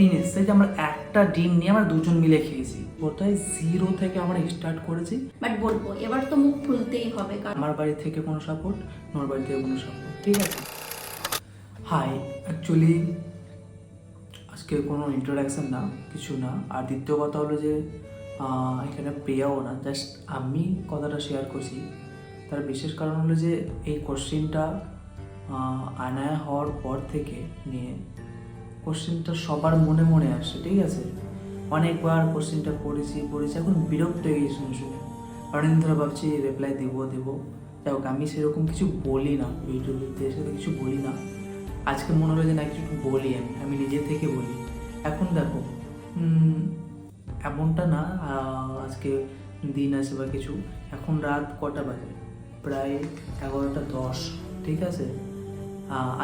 দিন এসছে যে আমরা একটা ডিম নিয়ে আমরা দুজন মিলে খেয়েছি। কোথায় জিরো থেকে আমরা স্টার্ট করেছি। বাট বলব এবার তো মুখ খুলতেই হবে কারণ আমার বাড়ি থেকে কোনো সাপোর্ট নোর বাড়ি থেকে কোনো সাপোর্ট ঠিক আছে? হাই অ্যাকচুয়ালি আজকে কোনো ইন্ট্রোডাকশন না কিছু না। আর দ্বিতীয় কথা হলো যে এখানে প্রিয়াও না জাস্ট আমি কথাটা শেয়ার করছি। তার বিশেষ কারণ হলো যে এই কোশ্চেনটা আনায়া হওয়ার পর থেকে নিয়ে কোশ্চেনটা সবার মনে মনে আসে, ঠিক আছে? অনেকবার কোশ্চেনটা পড়েছি পড়েছি, এখন বিরক্ত হয়ে গেছি শুনে শুনে। অনেকদিন ধরে ভাবছি রিপ্লাই দেবো দেবো। যাই হোক, আমি সেরকম কিছু বলি না ইউটিউবে এসে কিছু বলি না। আজকে মনে হলো যে না, কিছু বলি আমি আমি নিজে থেকে বলি। এখন দেখো এমনটা না আজকে দিন আছে বা কিছু, এখন রাত কটা বাজে? প্রায় এগারোটা দশ, ঠিক আছে?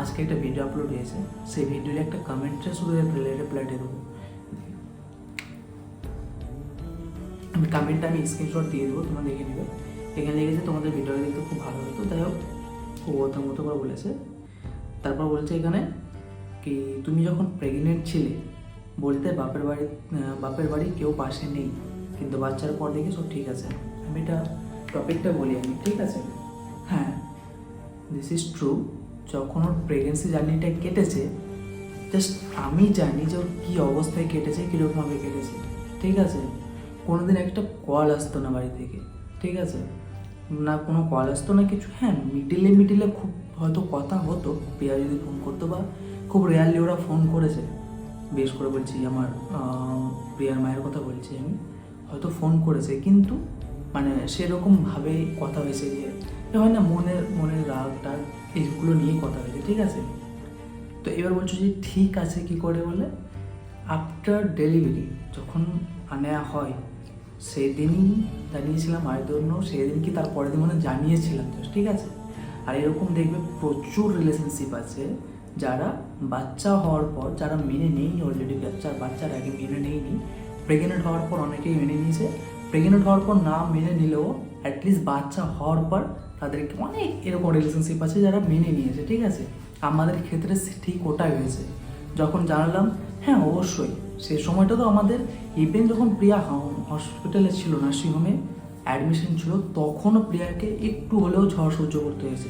আজকে একটা ভিডিও আপলোড হয়েছে। সেই ভিডিওর একটা কমেন্টে শুধু রিপ্লাইটা দেবো। আমি কমেন্টটা আমি স্ক্রিনশট দিয়ে দেবো, তোমরা দেখে নেবে। এখানে লিখেছে তোমাদের ভিডিওটা দেখতে খুব ভালো হতো। যাই হোক, ও ওদের মতো করে বলেছে। তারপর বলছে এখানে কি, তুমি যখন প্রেগনেন্ট ছিলে, বলতে বাপের বাড়ি বাপের বাড়ি কেউ পাশে নেই। কিন্তু বাচ্চার পর দেখে সব ঠিক আছে। আমি এটা টপিকটা বলি আমি, ঠিক আছে? হ্যাঁ দিস ইজ ট্রু যখন ওর প্রেগনেন্সি জার্নিটা কেটেছে জাস্ট আমি জানি যে ওর কী অবস্থায় কেটেছে, কীরকমভাবে কেটেছে, ঠিক আছে? কোনোদিন একটা কল আসতো না বাড়ি থেকে, ঠিক আছে? না কোনো কল আসতো না কিছু হ্যাঁ মিডিলে মিডিলে খুব হয়তো কথা হতো, প্রিয়া যদি ফোন করতো বা খুব রেয়ারলি ওরা ফোন করেছে। বেশ করে বলছি, আমার প্রিয়ার মায়ের কথা বলছি আমি। হয়তো ফোন করেছে, কিন্তু মানে সেরকমভাবে কথা হয়েছে যে, এ হয় না, মনের মনের রাগ টাগ এইগুলো নিয়ে কথা হয়েছে, ঠিক আছে? তো এবার বলছো যে ঠিক আছে কি করে বলে? আফটার ডেলিভারি যখন আনেয়া হয়, সেদিনই জানিয়েছিলাম আই জন্য সেদিন কি তার পরের দিন মানে জানিয়েছিলাম তো, ঠিক আছে? আর এরকম দেখবে প্রচুর রিলেশনশিপ আছে যারা বাচ্চা হওয়ার পর, যারা মেনে নেয়নি অলরেডি বাচ্চার বাচ্চার আগে মেনে নেয়নি প্রেগনেন্ট হওয়ার পর অনেকেই মেনে নিয়েছে। প্রেগনেন্ট হওয়ার পর না মেনে নিলেও অ্যাটলিস্ট বাচ্চা হওয়ার পর তাদেরকে অনেক এরকম রিলেশনশিপ আছে যারা মেনে নিয়েছে, ঠিক আছে? আমাদের ক্ষেত্রে ঠিক ওটাই হয়েছে। যখন জানালাম হ্যাঁ অবশ্যই। সে সময়টা তো আমাদের ইভেন যখন প্রিয়া হসপিটালে ছিল নার্সিংহোমে অ্যাডমিশন ছিল, তখনও প্রিয়াকে একটু হলেও ঝড় সহ্য করতে হয়েছে।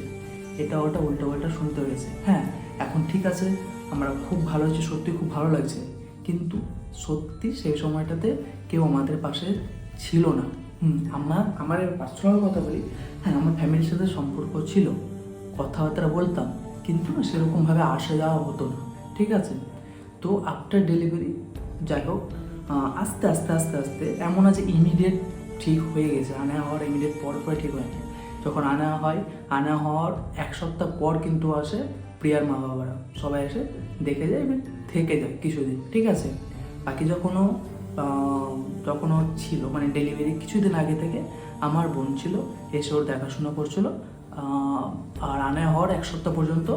এটা ওটা উল্টো পাল্টা শুনতে হয়েছে। হ্যাঁ এখন ঠিক আছে, আমরা খুব ভালো আছি, সত্যি খুব ভালো লাগছে। কিন্তু সত্যি সেই সময়টাতে কেউ আমাদের পাশে ছিল না। হুম আমার আমার পার্সোনাল কথা বলি। হ্যাঁ আমার ফ্যামিলির সাথে সম্পর্ক ছিল, কথাবার্তা বলতাম, কিন্তু সেরকমভাবে আসা যাওয়া হতো না, ঠিক আছে? তো আফটার ডেলিভারি যাই হোক আস্তে আস্তে আস্তে আস্তে এমন আছে ইমিডিয়েট ঠিক হয়ে গেছে, আনা হওয়ার ইমিডিয়েট পর পরে ঠিক হয়নি যখন আনা হয়, আনা হওয়ার এক সপ্তাহ পর কিন্তু আসে প্রিয়ার মা বাবারা সবাই এসে দেখে যায় থেকে যায় কিছুদিন, ঠিক আছে? বাকি যখনও যখন ওর ছিল মানে ডেলিভারি কিছুদিন আগে থেকে আমার বোন ছিল, এসে ওর দেখাশোনা করছিল আর আনা হওয়ার এক সপ্তাহ পর্যন্ত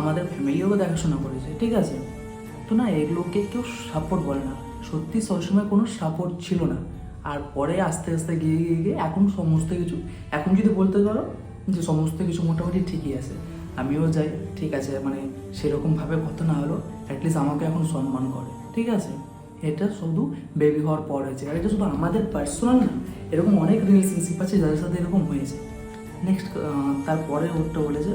আমাদের ফ্যামিলিও দেখাশোনা করেছে, ঠিক আছে? তো না এগুলোকে কেউ সাপোর্ট বলে না, সত্যি সবসময় কোনো সাপোর্ট ছিল না। আর পরে আস্তে আস্তে গিয়ে গিয়ে গিয়ে এখন সমস্ত কিছু, এখন যদি বলতে পারো যে সমস্ত কিছু মোটামুটি ঠিকই আছে, আমিও যাই, ঠিক আছে মানে সেরকমভাবে কথা না হলো অ্যাটলিস্ট আমাকে এখন সম্মান করে, ঠিক আছে? এটা শুধু বেবি হওয়ার পর হয়েছে। আর এটা শুধু আমাদের পার্সোনাল না এরকম অনেক রিলেশনশিপ আছে যাদের সাথে এরকম হয়েছে। নেক্সট তারপরে ওরটা বলেছে।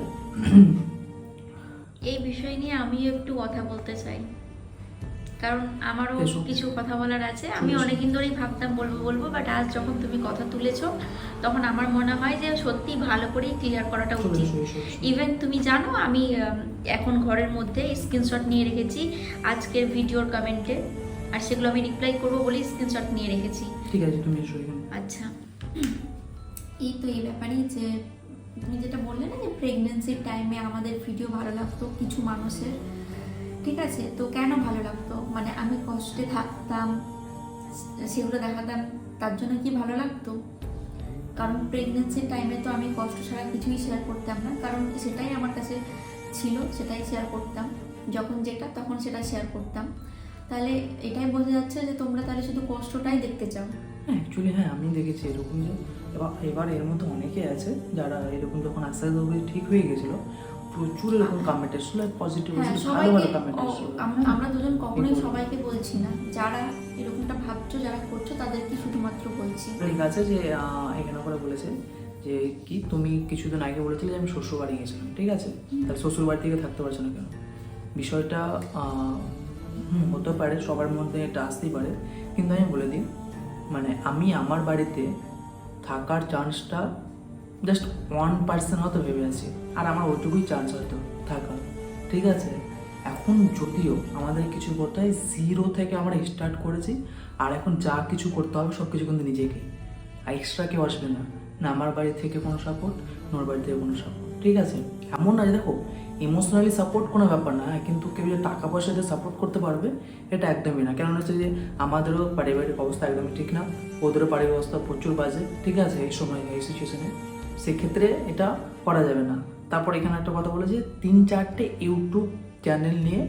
এই বিষয় নিয়ে আমি একটু কথা বলতে চাই। কারণ আমারও। কিছু কথা বলার আছে। আমি অনেকদিন ধরেই ভাবতাম বলব বলব বাট আজ যখন তুমি কথা তুলেছো তখন আমার মনে হয় যে সত্যি ভালো করেই ক্লিয়ার করাটা উচিত। ইভেন তুমি জানো আমি এখন ঘরের মধ্যে স্ক্রিনশট নিয়ে রেখেছি আজকের ভিডিওর কমেন্টে আর সেগুলো আমি রিপ্লাই করব বলেই স্ক্রিনশট নিয়ে রেখেছি। ঠিক আছে তুমি এসো আচ্ছা। এই তো এই ব্যাপারেই যে তুমি যেটা বললে না যে প্রেগনেন্সির টাইমে আমাদের ভিডিও ভালো লাগতো কিছু মানুষের ঠিক আছে? তো কেন ভালো লাগতো? মানে আমি কষ্টে থাকতাম সেগুলো দেখাতাম তার জন্য কি ভালো লাগতো? কারণ প্রেগনেন্সির টাইমে তো আমি কষ্ট ছাড়া কিছুই শেয়ার করতাম না কারণ সেটাই আমার কাছে ছিল সেটাই শেয়ার করতাম। যখন যেটা তখন সেটা শেয়ার করতাম। তাহলে এটাই বোঝা যাচ্ছে যে তোমরা তাহলে শুধু কষ্টটাই দেখতে চাও। হ্যাঁ অ্যাকচুয়ালি হ্যাঁ আমি দেখেছি এরকম যে এবার এবার এর মধ্যে অনেকে আছে যারা এরকম যখন আস্তে আস্তে ঠিক হয়ে গেছিল প্রচুর এরকম কমেন্ট এসেছিল পজিটিভ হ্যাঁ ভালো ভালো কমেন্ট এসেছিল। আমরা- আমরা দুজন কখনোই সবাইকে বলছি না। যারা এরকমটা ভাবছ যারা করছ তাদেরকে শুধুমাত্র বলছি। ঠিক আছে যে এখানে করে বলেছে যে কি তুমি কিছুদিন আগে বলেছিলে যে আমি শ্বশুর বাড়ি গেছিলাম ঠিক আছে? তাহলে শ্বশুর বাড়ি থেকে থাকতে পারছ না কেন? বিষয়টা হতে পারে, সবার মধ্যে এটা আসতেই পারে। কিন্তু আমি বলে দিই মানে আমি আমার বাড়িতে থাকার চান্সটা জাস্ট ওয়ান পার্সেন্ট হয়তো ভেবে আছি, আর আমার ওইটুকুই চান্স হয়তো থাকার। ঠিক আছে? এখন যদিও আমাদের কিছু করতে হয় জিরো থেকে আমরা স্টার্ট করেছি, আর এখন যা কিছু করতে হবে সব কিছু কিন্তু নিজেকে আর এক্সট্রা কেউ আসবে না। না আমার বাড়ি থেকে কোনো সাপোর্ট নোর বাড়ি থেকে কোনো সাপোর্ট ঠিক আছে? এমন না দেখো ইমোশনালি সাপোর্ট কোনো ব্যাপার না হ্যাঁ, কিন্তু কেউ যে টাকা পয়সা দিয়ে সাপোর্ট করতে পারবে এটা একদমই না। কেন হচ্ছে যে আমাদেরও পারিবারিক অবস্থা একদমই ঠিক না ওদেরও পারিবারিক অবস্থা প্রচুর বাজে ঠিক আছে এই সময় এই সিচুয়েশনে সেক্ষেত্রে এটা করা যাবে না। তারপর এখানে একটা কথা বলে যে তিন চারটে ইউটিউব চ্যানেল নিয়ে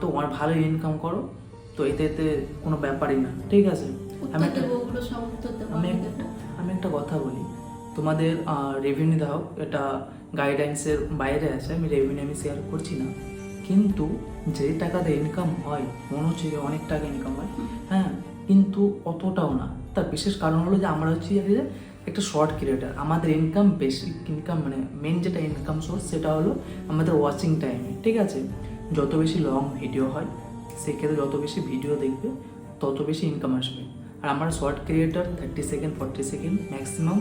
তো আমার ভালো ইনকাম করো তো এতে এতে কোনো ব্যাপারই না ঠিক আছে? আমি একটা। আমি একটা কথা বলি তোমাদের রেভিনিউ দাও। এটা গাইডলাইন্সের বাইরে আছে, আমি রেভিনিউ আমি শেয়ার করছি না। কিন্তু যে টাকাতে ইনকাম হয়, মনে হচ্ছে যে অনেক টাকা ইনকাম হয় হ্যাঁ কিন্তু অতটাও না। তার বিশেষ কারণ হলো যে আমরা হচ্ছি একটা শর্ট ক্রিয়েটার আমাদের ইনকাম বেশি ইনকাম মানে মেন যেটা ইনকাম সোর্স সেটা হলো আমাদের ওয়াচিং টাইমে ঠিক আছে? যত বেশি লং ভিডিও হয়, সেক্ষেত্রে যত বেশি ভিডিও দেখবে, তত বেশি ইনকাম আসবে। আর আমার short creator thirty second forty second maximum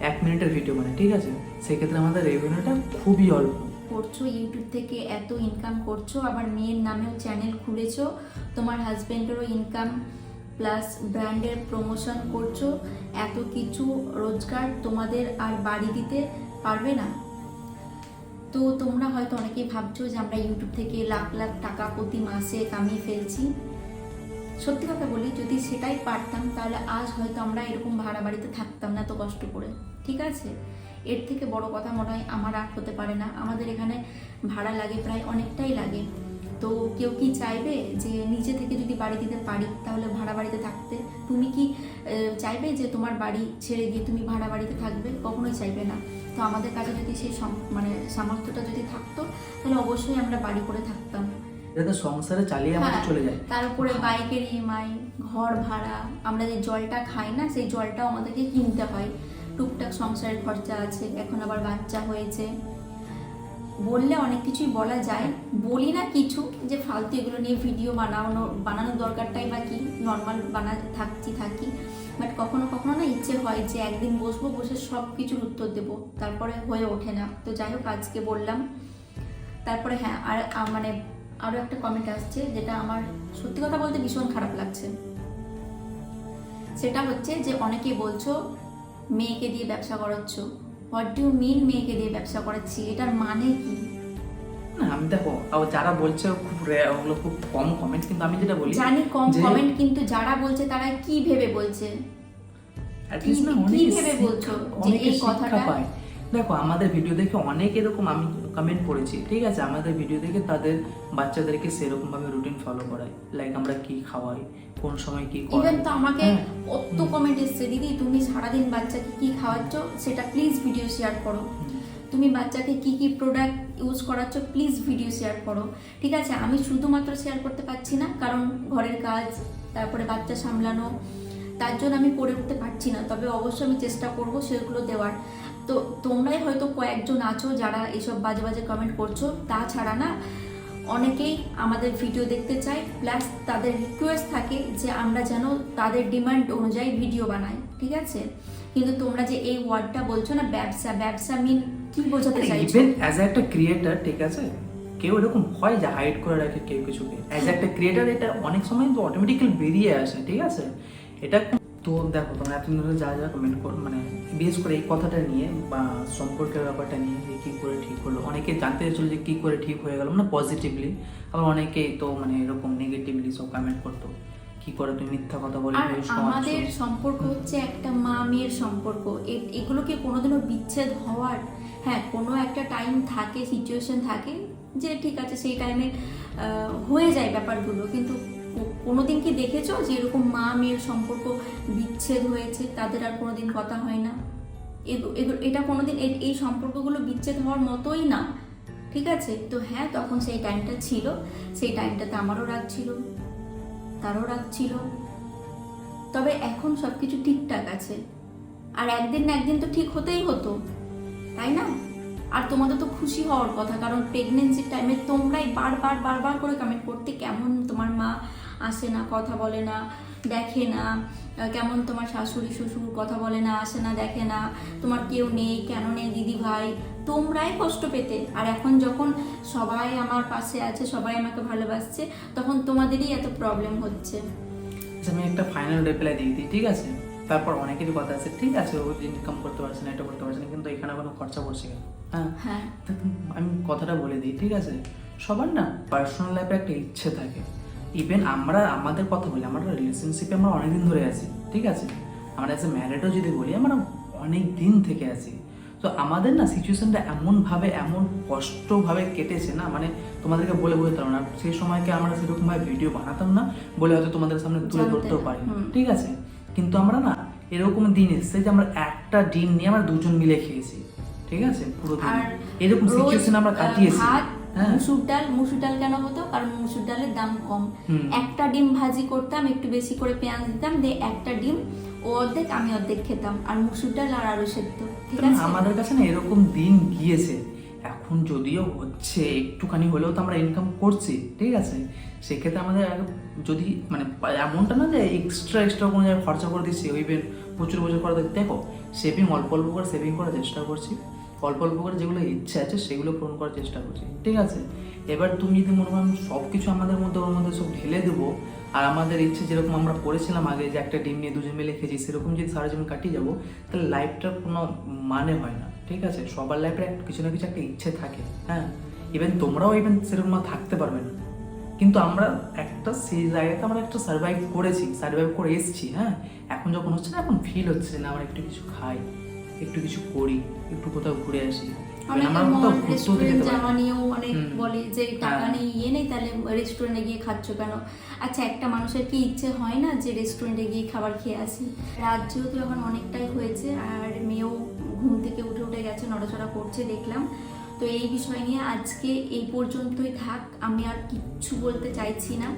এক মিনিটের ভিডিও মানে ঠিক আছে? সেক্ষেত্রে আমাদের রেভিনিউটা খুবই অল্প। করছ ইউটিউব থেকে এত ইনকাম করছ, আবার মেয়ের নামেও চ্যানেল খুলেছো, তোমার হাজবেন্ডেরও ইনকাম প্লাস ব্র্যান্ডের প্রমোশন করছ, এত কিছু রোজগার তোমাদের আর বাড়ি দিতে পারবে না? তো তোমরা হয়তো অনেকেই ভাবছ যে আমরা ইউটিউব থেকে লাখ লাখ টাকা প্রতি মাসে কামিয়ে ফেলছি। সত্যি কথা বলি, যদি সেটাই পারতাম, তাহলে আজ হয়তো আমরা এরকম ভাড়া বাড়িতে থাকতাম না এত কষ্ট করে। ঠিক আছে? এর থেকে বড় কথা মনে হয় আমার আর হতে পারে না। আমাদের এখানে ভাড়া লাগে প্রায় অনেকটাই লাগে। তো কেউ কি চাইবে যে নিজে থেকে যদি বাড়ি দিতে পারি, তাহলে ভাড়া বাড়িতে থাকতে? তুমি কি চাইবে যে তোমার বাড়ি ছেড়ে দিয়ে তুমি ভাড়া বাড়িতে থাকবে? কখনোই চাইবে না। তো আমাদের কাছে যদি সেই মানে সামর্থ্যটা যদি থাকতো, তাহলে অবশ্যই আমরা বাড়ি করে থাকতাম। যাতে সংসারে চালিয়ে আমাদের হ্যাঁ, চলে যায়। তার উপরে বাইকের ইএমআই ঘর ভাড়া আমরা যে জলটা খাই না সেই জলটাও আমাদেরকে কিনতে হয়। টুকটাক সংসারের খরচা আছে এখন আবার বাচ্চা হয়েছে। বললে অনেক কিছুই বলা যায়। বলি না কিছু যে ফালতু এগুলো নিয়ে ভিডিও বানানো বানানোর দরকারটাই বা কি? নর্মাল বানা থাকছি থাকি। বাট কখনো কখনো না ইচ্ছে হয় যে একদিন বসবো বসে সব কিছুর উত্তর দেবো। তারপরে হয়ে ওঠে না। তো যাই হোক আজকে বললাম। তারপরে হ্যাঁ আর মানে আরও একটা কমেন্ট আসছে যেটা আমার সত্যি কথা বলতে ভীষণ খারাপ লাগছে। সেটা হচ্ছে যে অনেকেই বলছো মেয়েকে দিয়ে ব্যবসা করাচ্ছ। হোয়াট ডু মিন মেয়েকে দিয়ে ব্যবসা করাচ্ছি? এটার মানে কি? না আমি দেখো যারা বলছে খুব ওগুলো খুব কম কমেন্ট কিন্তু আমি যেটা বলি জানি কম কমেন্ট কিন্তু যারা বলছে তারা কি ভেবে বলছে? কি- ভেবে বলছো যে অনেকে এই কথাটা- দেখো আমাদের ভিডিও দেখে অনেক এরকম আমি কমেন্ট করেছি ঠিক আছে? আমাদের ভিডিও দেখে তাদের বাচ্চাদেরকে সেরকম ভাবে রুটিন ফলো করায় লাইক আমরা কি খাওয়াই কোন সময় কি ইভেন তো আমাকে হ্যাঁ। কত কমেন্ট এসছে দিদি তুমি সারাদিন বাচ্চাকে কি খাওয়াচ্ছ? সেটা প্লিজ ভিডিও শেয়ার করো। তুমি বাচ্চাকে কি কি প্রোডাক্ট ইউজ করাচ্ছ প্লিজ ভিডিও শেয়ার করো। ঠিক আছে? আমি শুধুমাত্র শেয়ার করতে পারছি না কারণ ঘরের কাজ তারপরে বাচ্চা সামলানো তার জন্য আমি করে উঠতে পারছি না। তবে অবশ্যই আমি চেষ্টা করব সেগুলো দেওয়ার। তো তোমরাই হয়তো কয়েকজন আছো যারা এসব বাজে বাজে কমেন্ট করছ। তাছাড়া না অনেকেই আমাদের ভিডিও দেখতে চায় প্লাস তাদের রিকোয়েস্ট থাকে যে আমরা যেন তাদের ডিমান্ড অনুযায়ী ভিডিও বানাই ঠিক আছে? কিন্তু তোমরা যে এই ওয়ার্ডটা বলছো না ব্যবসা ব্যবসা মিন কি বোঝাতে চাইছো? ইভেন অ্যাজ একটা ক্রিয়েটার ঠিক আছে? কেউ এরকম হয় যে হাইড করে রাখে কেউ কিছুকে। অ্যাজ একটা ক্রিয়েটার এটা অনেক সময় তো অটোমেটিক্যালি বেরিয়ে আসে ঠিক আছে? এটা তো দেখো তোমরা এতদিন ধরে যা যা কমেন্ট কর মানে বিশেষ করে এই কথাটা নিয়ে বা সম্পর্কের ব্যাপারটা নিয়ে যে কী করে ঠিক হলো অনেকে জানতে চাইছিল যে কী করে ঠিক হয়ে গেল মানে পজিটিভলি আবার অনেকেই তো মানে এরকম নেগেটিভলি সব কমেন্ট করতো। কি করে তুমি মিথ্যা কথা বলে আমাদের সম্পর্ক হচ্ছে একটা মা মেয়ের সম্পর্ক। এ- এগুলো কি কোনোদিনও বিচ্ছেদ হওয়ার হ্যাঁ কোনো একটা টাইম থাকে সিচুয়েশন থাকে যে ঠিক আছে সেই টাইমে হয়ে যায় ব্যাপারগুলো। কিন্তু কো- কোনোদিন কি দেখেছ যে এরকম মা মেয়ের সম্পর্ক বিচ্ছেদ হয়েছে? তাদের আর কোনোদিন কথা হয় না? এটা কোনোদিন এ- এই সম্পর্কগুলো বিচ্ছেদ হওয়ার মতোই না। ঠিক আছে? তো হ্যাঁ তখন সেই টাইমটা ছিল। সেই টাইমটাতে আমারও রাগ ছিল। তারও রাগ ছিল। তবে এখন সব কিছু ঠিকঠাক আছে। আর একদিন না একদিন তো ঠিক হতেই হতো। তাই না? আর তোমাদের তো খুশি হওয়ার কথা, কারণ প্রেগনেন্সির টাইমে তোমরাই বারবার বারবার করে কমেন্ট করতে কেমন তোমার মা আসে না কথা বলে না দেখে না। কেমন তোমার শাশুড়ি শ্বশুর কথা বলে না আসে না দেখে না। তোমার কেউ নেই কেন নেই দিদি ভাই? তোমরাই কষ্ট পেতে। আর এখন যখন সবাই আমার পাশে আছে সবাই আমাকে ভালোবাসছে তখন তোমাদেরই এত প্রবলেম হচ্ছে। আচ্ছা, আমি একটা ফাইনাল রিপ্লাই দিয়ে দিই ঠিক আছে? তারপর অনেকেরই কথা আছে ঠিক আছে? ও ইনকাম করতে পারছে না এটা করতে পারছে না কিন্তু এখানে কোনো খরচা করছে কেন হ্যাঁ? হ্যাঁ। আমি কথাটা বলে দিই ঠিক আছে? সবার না পার্সোনাল লাইফে একটা ইচ্ছে থাকে। ইভেন আমরা আমাদের কথা বলি আমরা রিলেশনশিপে আমরা অনেকদিন ধরে আছি ঠিক আছে? আমরা অ্যাজ এ ম্যারিডও যদি বলি আমরা অনেক দিন থেকে আছি। তো আমাদের না সিচুয়েশনটা এমনভাবে এমন কষ্টভাবে কেটেছে না মানে তোমাদেরকে বলে বোঝাতে পারব না। সেই সময়কে আমরা সেরকমভাবে ভিডিও বানাতাম না বলে হয়তো তোমাদের সামনে তুলে ধরতেও পারি ঠিক আছে? কিন্তু আমরা না এরকম দিন এসছে যে আমরা একটা ডিম নিয়ে আমরা দুজন মিলে খেয়েছি ঠিক আছে? পুরো দিন। এরকম সিচুয়েশন আমরা কাটিয়েছি। হ্যাঁ। মুসুর ডাল মুসুর ডাল কেন হতো? দাম কম। একটা ডিম ভাজি করতাম একটু বেশি করে পেঁয়াজ দিতাম দিয়ে একটা ডিম ও অর্ধেক আমি অর্ধেক খেতাম। আর মুসুর ডাল আর আলু সেদ্ধ ঠিক আছে? আমাদের কাছে না এরকম দিন গিয়েছে। এখন যদিও হচ্ছে একটুখানি হলেও তো আমরা ইনকাম করছি ঠিক আছে? সেক্ষেত্রে আমাদের যদি মানে এমনটা না যে এক্সট্রা এক্সট্রা কোনো জায়গায় খরচা করে দিচ্ছি ওইবেন প্রচুর প্রচুর করে দেখো সেভিং অল্প অল্প করে সেভিং করার চেষ্টা করছি। অল্প অল্প করে যেগুলো ইচ্ছে আছে, সেগুলো পূরণ করার চেষ্টা করছি। ঠিক আছে? এবার তুমি যদি মনে করো সব কিছু আমাদের মধ্যে, ওর মধ্যে সব ঢেলে দেবো, আর আমাদের ইচ্ছে যেরকম আমরা করেছিলাম আগে যে একটা ডিম নিয়ে দুজন মিলে খেয়েছি, সেরকম যদি সারা জীবন কাটিয়ে যাব, তাহলে লাইফটার কোনো মানে হয় না। ঠিক আছে? সবার লাইফে কিছু না কিছু একটা ইচ্ছে থাকে। হ্যাঁ? ইভেন তোমরাও ইভেন সেরকম থাকতে পারবে না। কিন্তু আমরা একটা সেই জায়গাতে আমরা একটা সার্ভাইভ করেছি সার্ভাইভ করে এসেছি। হ্যাঁ? এখন যখন হচ্ছে না, এখন ফিল হচ্ছে না, আমরা একটু কিছু খাই। একটু কিছু করি একটু কোথাও ঘুরে আসি। অনেকে আমরা ঘুরতেও যেতে যাওয়া নিয়েও অনেক বলে যে টাকা হ্যাঁ। নেই ইয়ে নেই তাহলে রেস্টুরেন্টে গিয়ে খাচ্ছ কেন? আচ্ছা একটা মানুষের কি ইচ্ছে হয় না যে রেস্টুরেন্টে গিয়ে খাবার খেয়ে আসি? রাত যেহেতু এখন অনেকটাই হয়েছে আর মেয়েও ঘুম থেকে উঠে উঠে গেছে নড়াচড়া করছে দেখলাম। তো এই বিষয় নিয়ে আজকে এই পর্যন্তই থাক। আমি আর কিচ্ছু বলতে চাইছি না।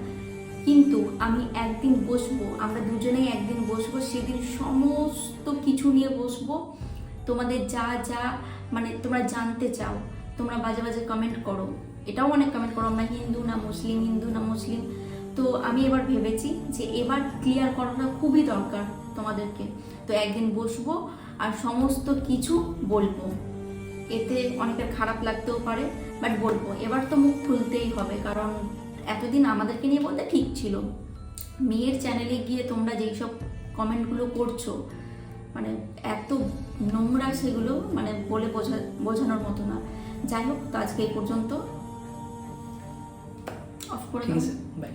কিন্তু আমি একদিন বসবো আমরা দুজনেই একদিন বসবো সেদিন সমস্ত কিছু নিয়ে বসবো। তোমাদের যা যা মানে তোমরা জানতে চাও, তোমরা বাজে বাজে কমেন্ট করো। এটাও অনেক কমেন্ট করো, আমরা হিন্দু না মুসলিম, হিন্দু না মুসলিম। তো আমি এবার ভেবেছি যে এবার ক্লিয়ার করাটা খুবই দরকার তোমাদেরকে। তো একদিন বসবো আর সমস্ত কিছু বলব। এতে অনেকের খারাপ লাগতেও পারে বাট বলব। এবার তো মুখ খুলতেই হবে, কারণ এতদিন আমাদেরকে নিয়ে বলতে ঠিক ছিল। মেয়ের চ্যানেলে গিয়ে তোমরা যেই সব কমেন্টগুলো করছ মানে এত নোংরা সেগুলো মানে বলে বোঝা বোঝানোর মতো না। যাই হোক তো আজকে এই পর্যন্ত। অফ করে বাই